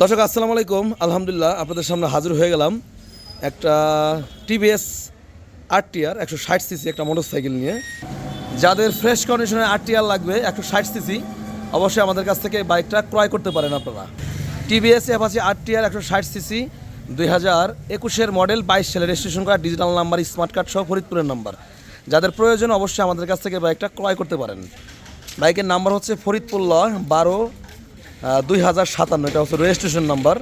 দর্শক, আসসালামু আলাইকুম। আলহামদুলিল্লাহ, আপনাদের সামনে হাজির হয়ে গেলাম একটা টিভিএস আর টিআর একশো ষাট সিসি একটা মোটরসাইকেল নিয়ে। যাদের ফ্রেশ কন্ডিশনে আর টিআর লাগবে, একশো ষাট সিসি, অবশ্যই আমাদের কাছ থেকে বাইকটা ক্রয় করতে পারেন আপনারা। টিভিএস অ্যাপাচি আর টিআর একশো ষাট সিসি, দুই হাজার একুশের মডেল, বাইশ সালে রেজিস্ট্রেশন করা ডিজিটাল নাম্বার স্মার্ট কার্ড সহ ফরিদপুরের নাম্বার যাদের প্রয়োজন, অবশ্যই আমাদের কাছ থেকে বাইকটা ক্রয় করতে পারেন। বাইকের নাম্বার হচ্ছে ফরিদপুর ল বারো দুই হাজার সাতান্ন, এটা হচ্ছে রেজিস্ট্রেশন নাম্বার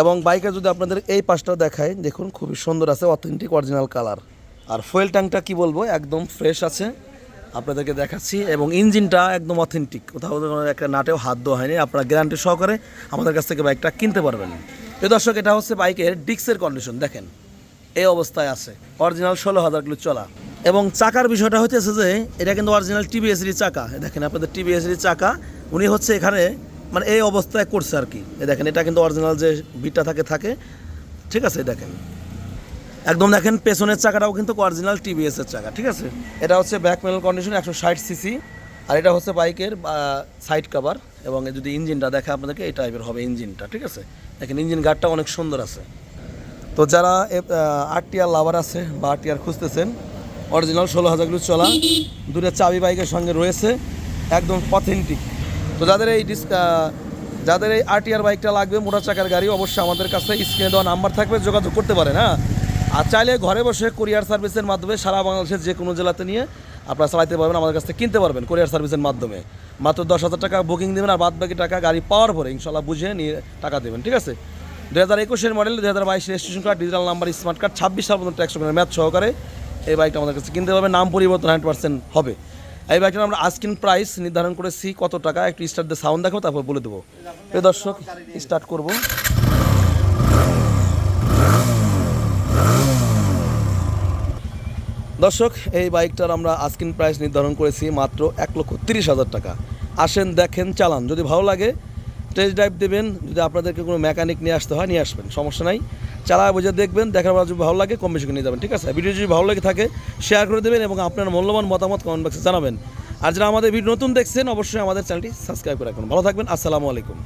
এবং বাইকে যদি আপনাদের এই পাশটা দেখায় দেখুন খুবই সুন্দর আছে অথেন্টিক অরিজিনাল কালার আর ফুয়েল ট্যাঙ্কটা কি বলব? একদম ফ্রেশ আছে। আপনাদেরকে দেখাচ্ছি। এবং ইঞ্জিনটা একদম অথেন্টিক কোথাও একটা নাটেও হাত দেওয়া হয়নি। আপনারা গ্যারান্টি সহকারে আমাদের কাছ থেকে বাইকটা কিনতে পারবেন। এই দর্শক, এটা হচ্ছে বাইকের ডিক্সের কন্ডিশন দেখেন, এই অবস্থায় আছে। অরিজিনাল ষোলো হাজার কিলো চলা। এবং চাকার বিষয়টা হচ্ছে যে, এটা কিন্তু অরিজিনাল টিভিএসেরই চাকা। দেখেন আপনাদের টিভিএসেরই চাকা। উনি হচ্ছে এখানে মানে এই অবস্থায় করছে আর কি। এ দেখেন, এটা কিন্তু অরিজিনাল যে বিটটা থাকে থাকে। ঠিক আছে দেখেন। একদম দেখেন, পেছনের চাকাটাও কিন্তু অরিজিনাল টিভিএস এর চাকা, ঠিক আছে? এটা হচ্ছে ব্যাক প্যানেল কন্ডিশন একশো ষাট সিসি আর এটা হচ্ছে বাইকের সাইড কভার এবং যদি ইঞ্জিনটা দেখে আপনাদেরকে, এই টাইপের হবে ইঞ্জিনটা, ঠিক আছে? দেখেন, ইঞ্জিন গার্ডটা অনেক সুন্দর আছে। তো যারা আরটিআর লাভার আছে বা আরটিআর খুঁজতেছেন অরিজিনাল ষোলো হাজার চলা দুটো চাবি বাইকের সঙ্গে রয়েছে, একদম অথেন্টিক তো যাদের এই যাদের এই আরটিআর বাইকটা লাগবে, মোটর চাকার গাড়ি, অবশ্যই আমাদের কাছে স্ক্রিনে দেওয়া নাম্বার থাকবে, যোগাযোগ করতে পারেন হ্যাঁ? আর চাইলে ঘরে বসে কোরিয়ার সার্ভিসের মাধ্যমে সারা বাংলাদেশের যে কোনো জেলাতে নিয়ে আপনারা চালাতে পারবেন, আমাদের কাছ থেকে কিনতে পারবেন কোরিয়ার সার্ভিসের মাধ্যমে। মাত্র দশ হাজার টাকা বুকিং দেবেন আর বাদ বাকি টাকা গাড়ি পাওয়ার পরে ইনশাল্লাহ বুঝে নিয়ে টাকা দেবেন, ঠিক আছে? দু হাজার একুশের মডেল দু হাজার বাইশ registration card digital number smart card ছাব্বিশ সাল পর্যন্ত একশো ম্যাথ সহকারে এই বাইকটা আমাদের কাছে কিনতে পারবে নাম পরিবর্তন হান্ড্রেড পার্সেন্ট হবে। এই বাইকটা আমরা আস্কিন প্রাইস নির্ধারণ করেছি কত টাকা? একটু স্টার্ট দিয়ে সাউন্ড দেখাবো তারপর বলে দেবো। এই দর্শক স্টার্ট করব। দর্শক, এই বাইকটার আমরা আস্কিন প্রাইস নির্ধারণ করেছি মাত্র এক লক্ষ তিরিশ হাজার টাকা। আসেন, দেখেন, চালান। যদি ভালো লাগে টেস্ট ড্রাইভ দেবেন, যদি আপনাদেরকে কোনো মেকানিক নিয়ে আসতে হয়, নিয়ে আসবেন, সমস্যা নাই। চালা বুঝে দেখবেন, দেখার পর যদি ভালো লাগে, কম বেশি নিয়ে যাবেন, ঠিক আছে? ভিডিও যদি ভালো লাগে থাকে শেয়ার করে দেবেন এবং আপনার মূল্যবান মতামত কমেন্ট বক্সে জানাবেন। আর যারা আমাদের ভিডিও নতুন দেখছেন, অবশ্যই আমাদের চ্যানেলটি সাবস্ক্রাইব করে রাখুন। ভালো থাকবেন, আসসালামু আলাইকুম।